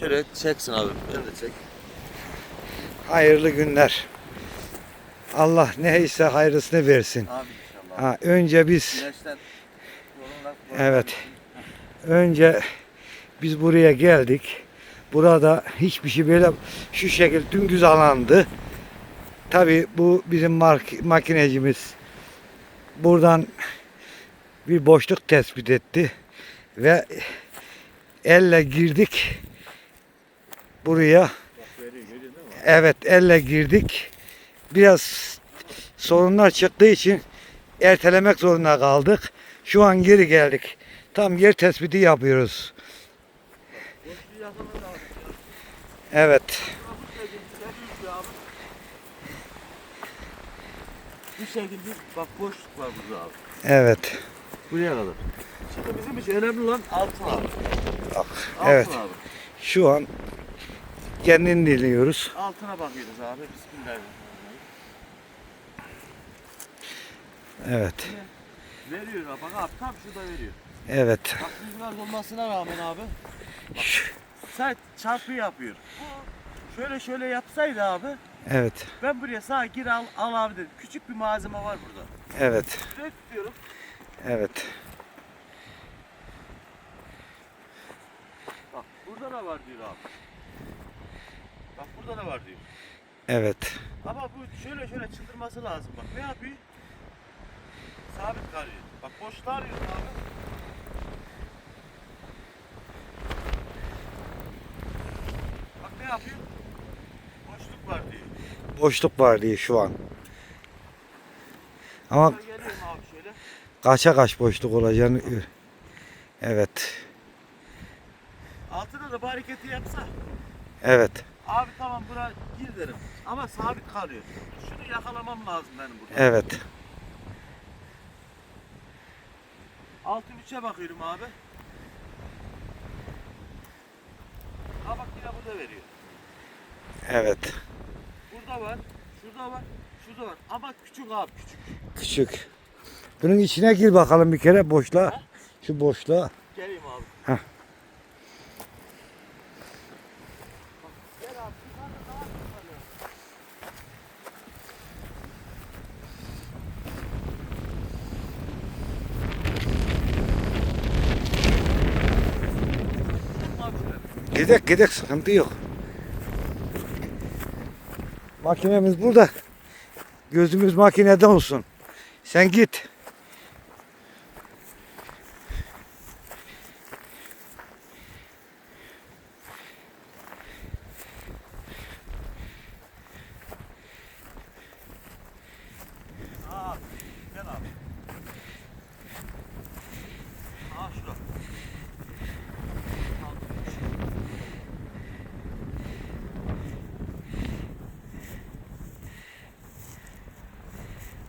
Şöyle çeksin abi. Ben de çek. Hayırlı günler. Allah neyse hayırlısını versin. Abi inşallah. Ha, önce biz Güneşten yorumlar. Evet. önce biz buraya geldik. Burada hiçbir şey böyle şu şekil dümdüz alandı. Tabi bu bizim mark- makinecimiz buradan bir boşluk tespit etti ve elle girdik buraya. Evet elle girdik. Biraz sorunlar çıktığı için ertelemek zorunda kaldık. Şu an geri geldik. Tam yer tespiti yapıyoruz. Evet. Bir şekilde bak boşluk var burada abi. Evet. Buraya kadar. Şimdi bizim için önemli olan altın abi. Bak, Altın evet. abi. Şu an kendini dinliyoruz. Altına bakıyoruz abi. Bismillahirrahmanirrahim. Evet. Veriyor abi. Bak abi tam şurada veriyor. Evet. Bak rüzgar olmasına rağmen abi. Ş- Sert çarpı yapıyor. Şöyle şöyle yapsaydı abi. Evet. Ben buraya sağ gir al, al abi dedim. Küçük bir malzeme var burada. Evet. Şuraya tutuyorum. Evet. Bak burada da var diyor abi. Bak burada da var diyor. Evet. Ama bu şöyle şöyle çıldırması lazım bak. Ne yapıyor? Sabit kalıyor. Bak boşluğa arıyorsun abi. Bak ne yapıyor? Boşluk var diyor. Boşluk var diye şu an. Ama Şöyle geliyorum abi şöyle. kaça kaç boşluk olacağını Evet. Altına da bu hareketi yapsa. Evet. Abi tamam bura gir derim. Ama sabit kalıyor. Şunu yakalamam lazım benim burada. Evet. Altın üçe bakıyorum abi. Ha bak yine burada veriyor. Evet. Burada var, şurada var, şurada var. Ama küçük abi küçük. Küçük. Bunun içine gir bakalım bir kere boşluğa. Şu boşluğa. Geleyim abi. Heh. Bak, Gel abi. yukarıda daha yukarı. Abi şöyle. Gidek gidek sıkıntı yok. Makinemiz burada. Gözümüz makinede olsun. Sen git. Aa, gel abi. Aa şura. Altı üç.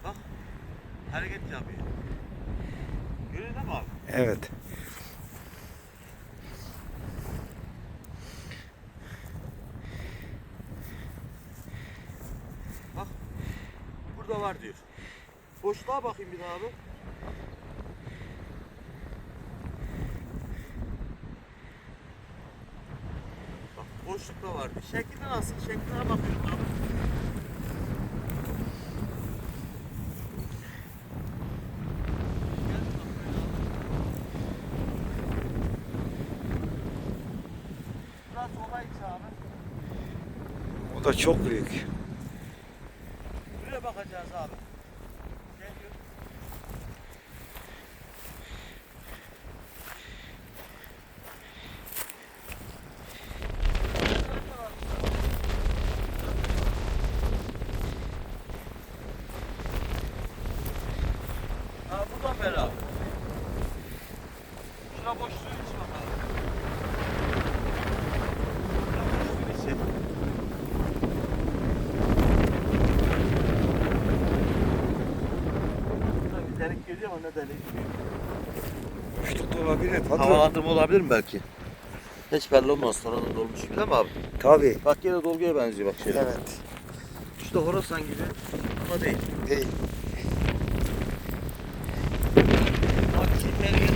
Bak, hareket yapıyor. Görüyor değil mi abi? Evet. Bak, burada var diyor. Boşluğa bakayım bir daha abi. Bak, boşlukta var diyor. Şekli nasıl? Şekline bakıyorum abi. O da çok büyük. Buraya bakacağız abi. Geliyor. Ha buradan beri abi. Şuna boş suyun içi bak abi. Şuna boş suyun içi. Burada bir delik geliyor ama ne delik? Da olabilir. Havalandırma olabilir mi belki? Hiç belli olmaz. Sonra da dolmuş gibi değil mi abi? Tabii. Bak yine dolguya benziyor bak şöyle. Evet. İşte Horasan gibi ama değil. Değil. Bak şimdi gel gel.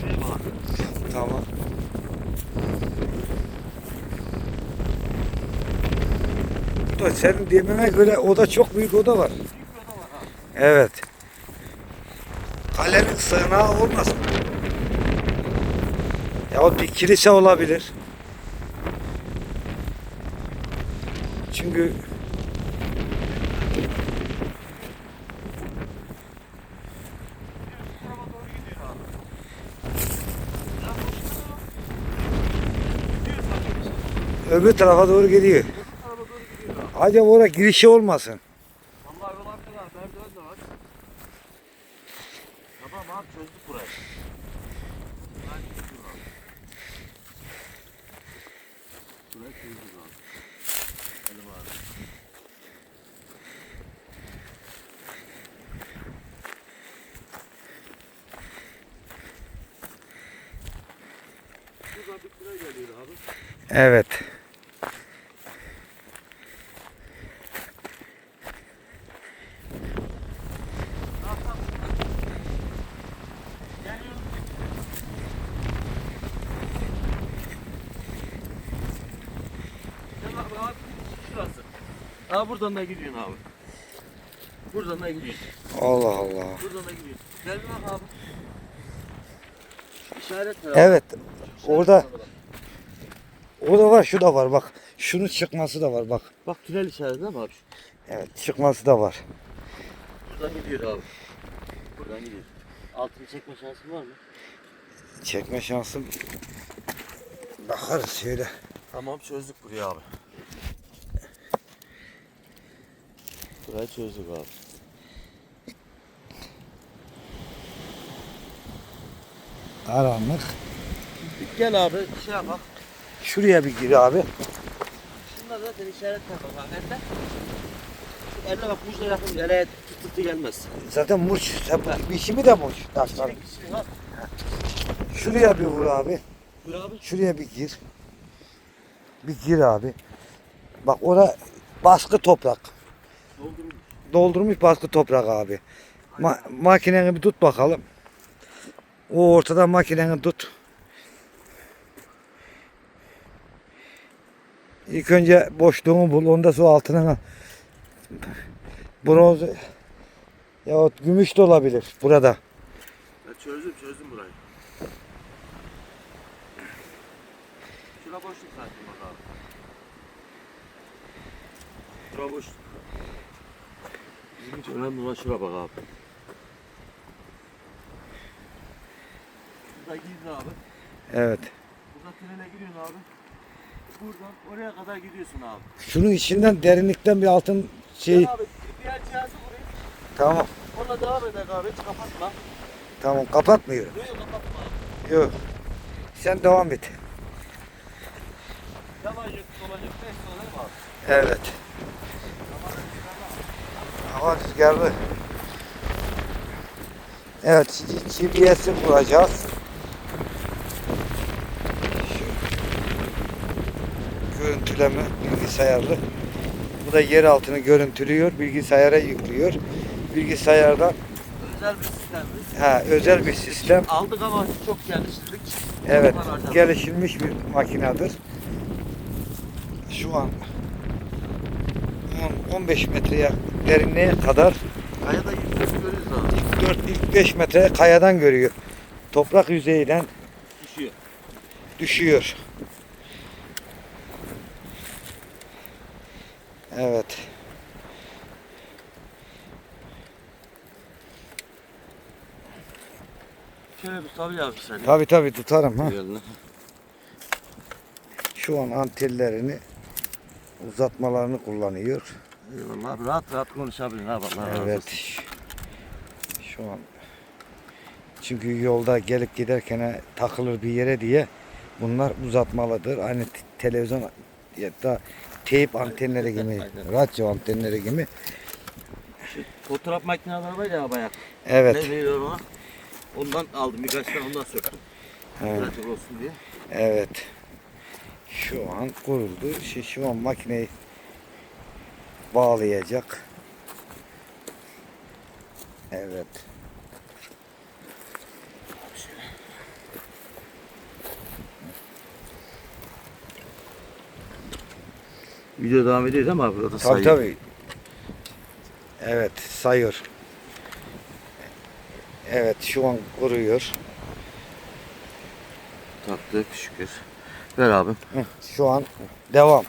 Şuraya bak. Tamam. Da senin demene göre oda çok büyük oda var. Evet. Kalenin sığınağı olmasın. Ya bir kilise olabilir. Çünkü öbür tarafa doğru gidiyor. Öbür tarafa doğru gidiyor abi. Acaba oraya girişi olmasın. Vallahi yol arkada merdiven de var. Tamam abi çözdük burayı. Burayı çözdük abi. Burayı çözdük abi. Elim abi. Şuradan bir tünel geliyor abi. Evet. Gel abi abi şurası. Aa buradan da gidiyorsun abi. Buradan da gidiyorsun. Allah Allah. Buradan da gidiyorsun. Gel bak abi. İşaret ver abi. Evet. İşaret Orada ver abi. o da var, şu da var bak. Şunun çıkması da var bak. Bak tünel işareti değil mi abi? Evet, çıkması da var. Buradan gidiyor abi. Buradan gidiyor. Altını çekme şansın var mı? Çekme şansım. Bakarız şöyle. Tamam çözdük burayı abi. Burayı çözdük abi. Karanlık. Gel abi şey yap bak. Şuraya bir gir abi. Şunda zaten işaret var bak elle. Şu elle bak buçla yakın ele tutup gelmez. Zaten murç. Sen bu biçimi de murç. Taşlar. Ha. Şuraya bir vur abi. Buyur abi. Şuraya bir gir. Bir gir abi. Bak orada baskı toprak. Doldurmuş. Doldurmuş baskı toprak abi. Ma makineni bir tut bakalım. O ortada makineni tut. İlk önce boşluğunu bul. Onda su altına bronz yahut gümüş de olabilir burada. Ben çözdüm çözdüm burayı. Şura boşluk zaten bak abi. Boşluk. Önemli olan şura bak abi. Burada girdin abi. Evet. Burada trene giriyorsun abi. Buradan oraya kadar gidiyorsun abi. Şunun içinden derinlikten bir altın şey Gel abi diğer cihazı burayı. tamam. Onunla devam eder abi hiç kapatma. Tamam kapatmıyorum. Yok kapatma abi. Yok. Sen devam et. Yabancı dolanacak beş dolar mı abi? Evet. Hava rüzgarlı. Evet, GPS'i kuracağız. Şu görüntüleme bilgisayarlı. Bu da yer altını görüntülüyor, bilgisayara yüklüyor. Bilgisayardan Özel bir sistemimiz. ha, özel bir sistem. Aldık ama çok geliştirdik. Evet, geliştirilmiş bir makinedir. Şu an 10 15 metreye derinliğe kadar Kayada yüksek görüyoruz abi. 4 ilk 5 metre kayadan görüyor. Toprak yüzeyinden Düşüyor. düşüyor. Evet. Şöyle bir tabi abi sen. Tabi tabi tutarım ha. Şu an antellerini uzatmalarını kullanıyor. Eyvallah abi rahat rahat konuşabilirsin abi Allah razı Evet. olsun. Şu an çünkü yolda gelip giderken takılır bir yere diye bunlar uzatmalıdır. Aynı te- televizyon ya da teyp antenleri gibi, Aynen. radyo antenleri gibi. Şu fotoğraf makineleri var ya bayağı. Evet. Ne veriyor ona? Ondan aldım birkaç tane ondan söktüm. Evet. Pratik olsun diye. Evet. Şu an kuruldu. Şu, şu an makineyi bağlayacak. Evet. Video devam ediyor değil mi abi? Burada Tabii sayıyor. tabii. Evet sayıyor. Evet şu an kuruyor. Taktık şükür. Ver abim. Şu an devam.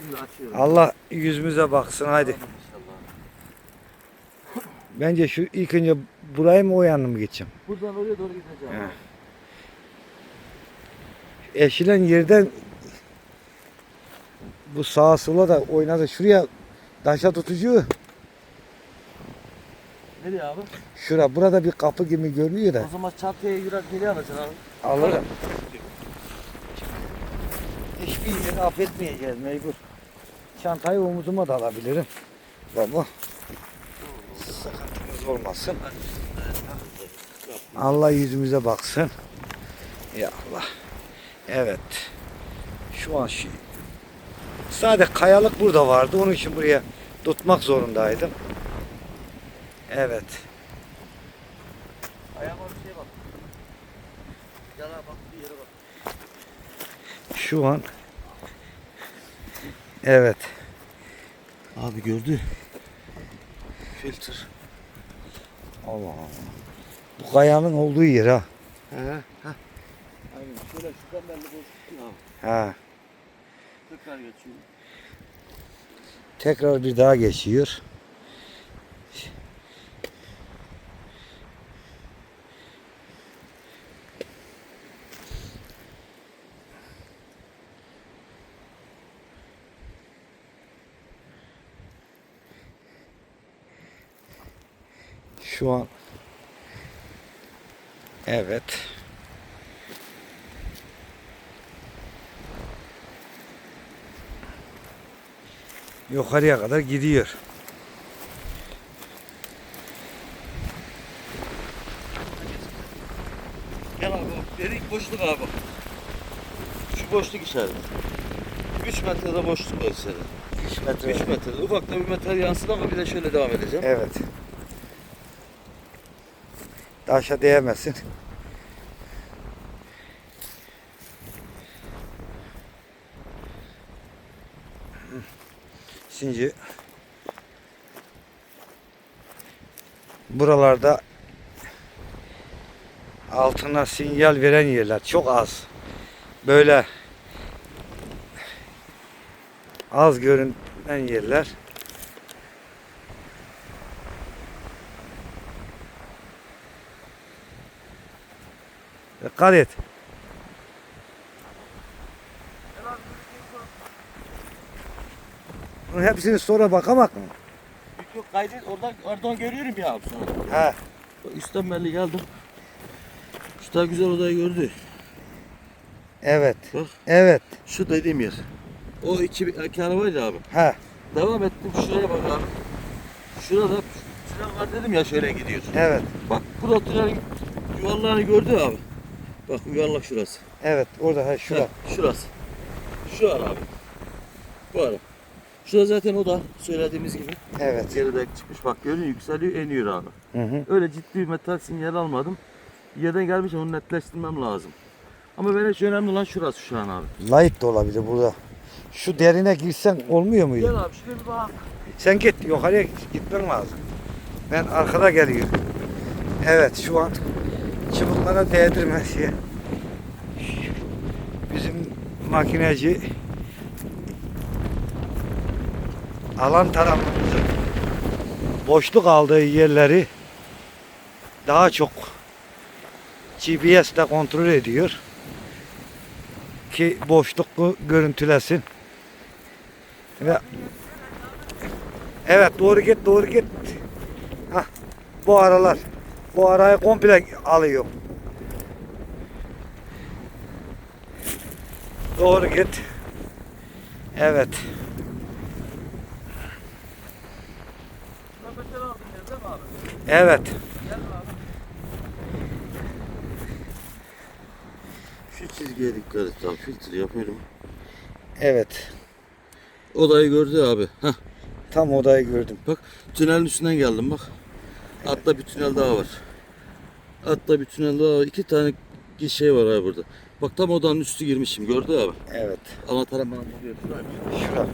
Şimdi açıyorum. Allah yüzümüze baksın haydi. Bence şu ilk önce burayı mı o yanına mı geçeceğim? Buradan oraya doğru gideceğim. He. Eşilen yerden bu sağa sola da oynadı. Şuraya taşa tutucu. Nereye abi? Şura burada bir kapı gibi görünüyor da. O zaman çatıya geri alacaksın abi. Alırım. Hiçbir yeri affetmeyeceğiz mecbur. Çantayı omuzuma da alabilirim. Baba. Sıkıntımız olmasın. Allah yüzümüze baksın. Ya Allah. Evet. Şu an şey. Sadece kayalık burada vardı. Onun için buraya tutmak zorundaydım. Evet. Ayağıma bir şey bak. Gel abi bak bir yere bak. Şu an Evet. Abi gördü. Filtre. Allah Allah. Bu kayanın olduğu yer ha. He. Aynen şöyle şuradan belli boşluk abi. Ha. Tekrar geçiyor. Tekrar bir daha geçiyor. Şu an Evet. Yukarıya kadar gidiyor. Gel abi bak. Dedik boşluk abi. Şu boşluk içeride. 3 metrede boşluk var içeride. 3 metre. 3 metrede. Ufak da bir metal yansıdı ama bir de şöyle devam edeceğim. Evet. Taşa değmesin. Şimdi buralarda altına sinyal veren yerler çok az. Böyle az görünen yerler. Dikkat et. Bunun hepsini sonra bakamak mı? Yok kaydet oradan, oradan görüyorum ya abi sonra. He. Üstten belli geldim. Şu da güzel odayı gördü. Evet. Bak. Evet. Şu dediğim yer. O iki, iki arabaydı abi. He. Devam ettim şuraya bak abi. Şurada tünel var dedim ya şöyle gidiyor. Evet. Bak burada tünel yuvarlağını gördü abi. Bak yuvarlak şurası. Evet. Orada he şurada. Heh, şurası. Şu ara abi. Bu ara. Şurada zaten o da söylediğimiz gibi. Evet. Geride çıkmış bak görün yükseliyor iniyor abi. Hı hı. Öyle ciddi bir metal sinyal almadım. Yerden gelmiş onu netleştirmem lazım. Ama benim için önemli olan şurası şu an abi. Light da olabilir burada. Şu derine girsen olmuyor Gel muydu? abi şuraya bir bak. Sen git yukarıya gitmen lazım. Ben arkada geliyorum. Evet şu an çubuklara değdirmesi. Bizim makineci alan tarafımızın boşluk aldığı yerleri daha çok GPS ile kontrol ediyor ki boşluklu görüntülesin ve Evet doğru git doğru git. Hah, bu aralar. Bu arayı komple alıyor. Doğru git. Evet. Evet. Şu çizgiye dikkat et abi filtre yapıyorum. Evet. Odayı gördü abi. Heh. Tam odayı gördüm. Bak tünelin üstünden geldim bak. Altta bir tünel daha var. Altta bir tünel daha var. İki tane şey var abi burada. Bak tam odanın üstü girmişim gördü abi. Evet. Anahtarım bana buluyor. Şura.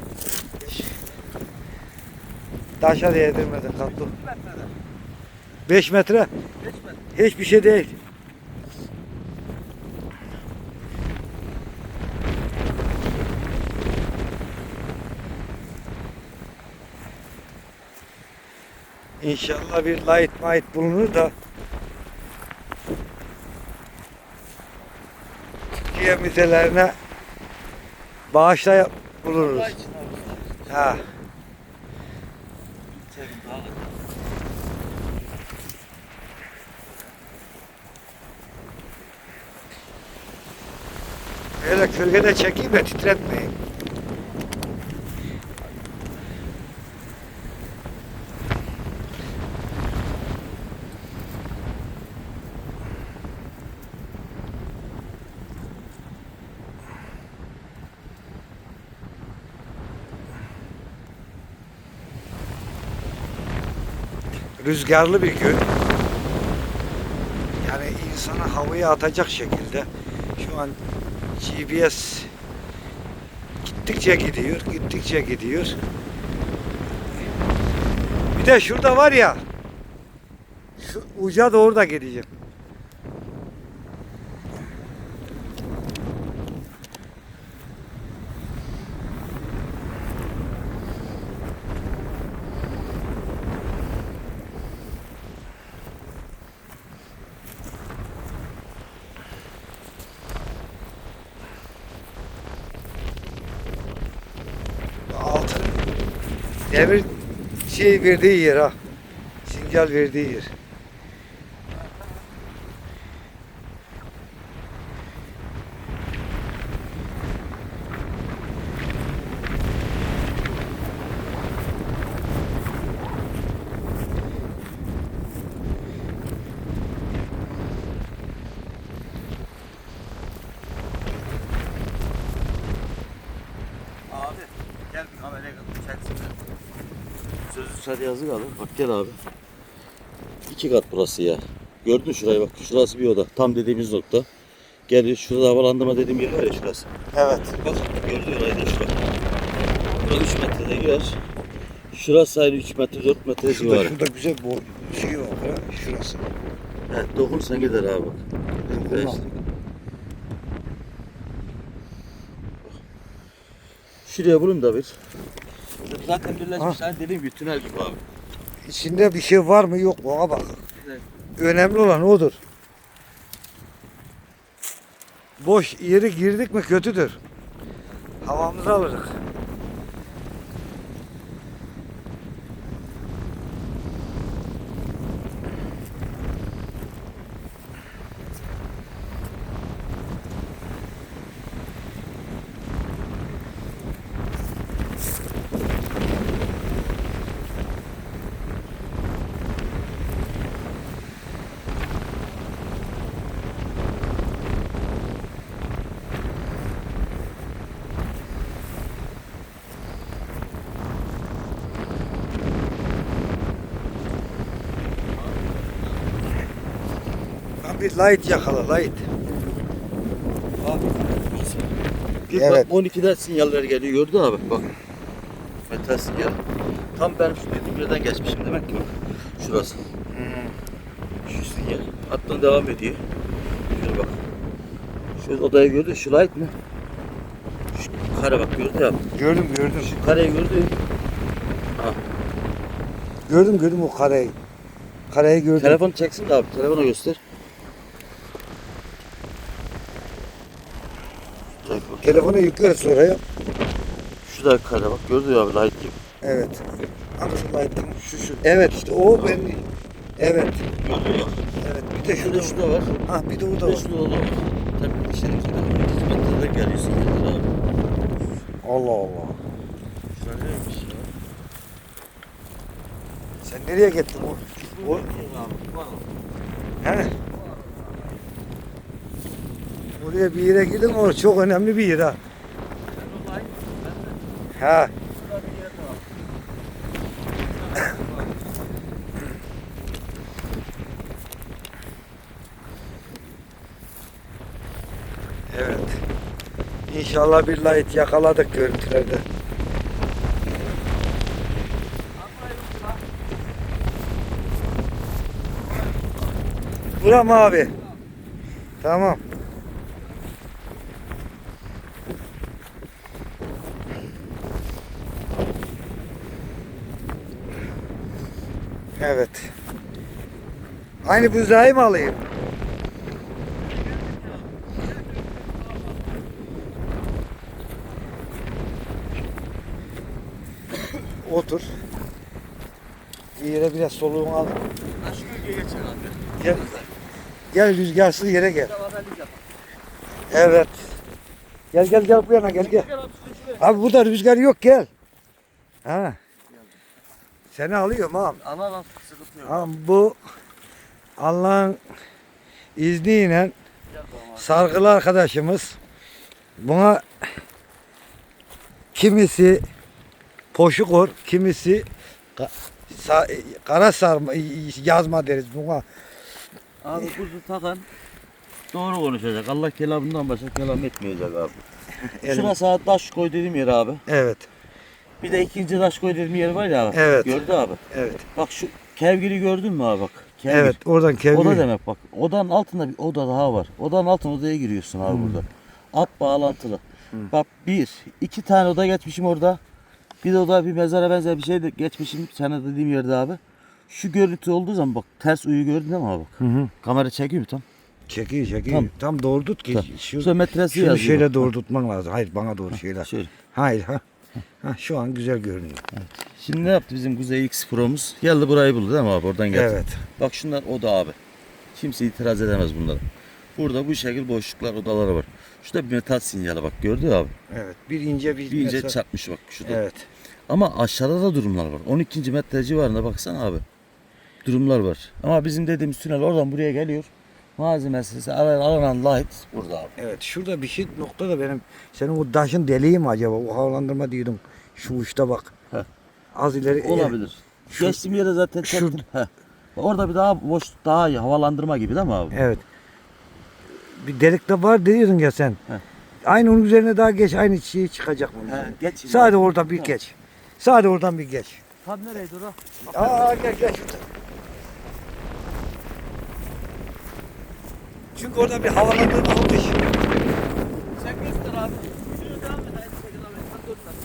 Taşa değdirmedin katlı. 5 metre. Hiçbir şey değil. İnşallah bir light might bulunur da Türkiye müzelerine bağışla buluruz. Ha. Böyle kölgede çekeyim de titretmeyin. Rüzgarlı bir gün. Yani insanı havaya atacak şekilde. Şu an GPS gittikçe gidiyor, gittikçe gidiyor. Bir de şurada var ya, şu uca doğru da gideceğim. Altın demir şey verdiği yer ha. Sinyal verdiği yer. Abi gel bir kameraya çeksin. Sözlü çay yazı kalır. Bak gel abi. İki kat burası ya. Gördün şurayı bak. Şurası bir oda. Tam dediğimiz nokta. Geliyor şurada havalandırma dediğim yer var ya şurası. Evet. Bak gördün orayı da şurada. Burada 3 metrede girer. Şurası ayrı 3 metre 4 metre Şurada, civarı. şurada güzel bu şey var ha, şurası. Evet dokunursan gider abi bak. Şuraya bulun da bir. Zaten birleşmiş hani dediğim gibi tünel gibi abi. İçinde bir şey var mı yok mu ona bak. Evet. Önemli olan odur. Boş yeri girdik mi kötüdür. Havamızı alırız. Bir light yakala light. Bir Evet. bak 12'den sinyaller geliyor gördün abi bak. Metal sinyal. Tam ben şu dediğim yerden geçmişim demek ki bak. Şurası. Şu sinyal. Hatta devam ediyor. Şöyle bak. Şu odayı gördün şu light mi? Şu kare bak gördün ya. Gördüm gördüm. Şu kareyi gördün. Gördüm gördüm o kareyi. Kareyi gördüm. Telefonu çeksin de abi. Telefona göster. Bak. Telefonu yükleriz oraya. Şu da kare bak gördün ya abi light gibi. Evet. Hangisi light'ın? Şu şu. Evet işte o ben. Evet. Gördün ya. Evet. Bir de Şurada şurada. şurada var. Ha bir de o da var. o da var. Tabii içerikte de 2 metreden geliyor sinyaller abi. Allah Allah. Şurada neymiş ya? Sen nereye gittin o? O he? Oraya bir yere gidin o çok önemli bir yer ha. Ha. Evet. İnşallah bir light yakaladık görüntülerde. Buram abi. Tamam. Evet. Aynı buzağı mı alayım? Otur. Bir yere biraz soluğunu al. Şu bölgeye geçer abi. Gel. Gel rüzgarsız yere gel. Evet. Gel gel gel bu yana gel gel. Abi burada rüzgar yok gel. Ha. Seni alıyorum abi. Ana lan sıkıntı yok. Ama bu Allah'ın izniyle sargılı arkadaşımız buna kimisi poşukor, kimisi kara sarma yazma deriz buna. Abi kuzu takan doğru konuşacak. Allah kelamından başka kelam etmeyecek abi. Şuna saat taş koy dediğim yer abi. Evet, Bir de ikinci taş koy dediğim yer var ya abi. Evet. Gördü abi. evet, Bak şu kevgiri gördün mü abi bak. Kevgir. evet. Oradan kevgir. Oda demek bak. Odanın altında bir oda daha var. Odanın altına odaya giriyorsun abi burada. At bağlantılı. Bak bir, iki tane oda geçmişim orada. Bir de oda bir mezara benzer bir şey de geçmişim sana dediğim yerde abi. Şu görüntü olduğu zaman bak ters uyu gördün değil mi abi bak. Hı hı. Kamera çekiyor mu tam? Çekiyor, çekiyor. Tamam. Tam doğru tut ki. Tamam. Şu, Şurada metresi şunu şöyle bak. doğru tutman lazım. Hayır bana doğru şöyle. Şöyle. Hayır ha. Ha şu an güzel görünüyor. Şimdi ne yaptı bizim Kuzey X Pro'muz? Geldi burayı buldu değil mi abi? Oradan geldi. Evet. Bak şunlar oda abi. Kimse itiraz edemez bunlara. Burada bu şekil boşluklar odaları var. Şurada bir metal sinyali bak gördün abi? Evet. Bir ince bir, Bir ince mesela- çarpmış bak şurada. Evet. Ama aşağıda da durumlar var. 12. metre civarında baksana abi. Durumlar var. Ama bizim dediğimiz tünel oradan buraya geliyor. Malzemesi alan- alınan light burada abi. Evet. Şurada bir şey nokta da benim senin o taşın deliği mi acaba? O havalandırma diyordum. Şu uçta bak. Heh. Az ileri. Olabilir. Şu- Geçtiğim yere zaten şu-. Orada bir daha boş daha iyi havalandırma gibi değil mi abi? Evet. Bir delik de var diyordun ya sen. Heh. Aynı onun üzerine daha geç aynı şey çıkacak bunun. He, geç. Sadece orada bir geç. Sadece oradan bir geç. Tam nereydi o? Aa gel gel şurada. Çünkü orada bir havalandırma olmuş. Sen göster abi. Şunu devam et.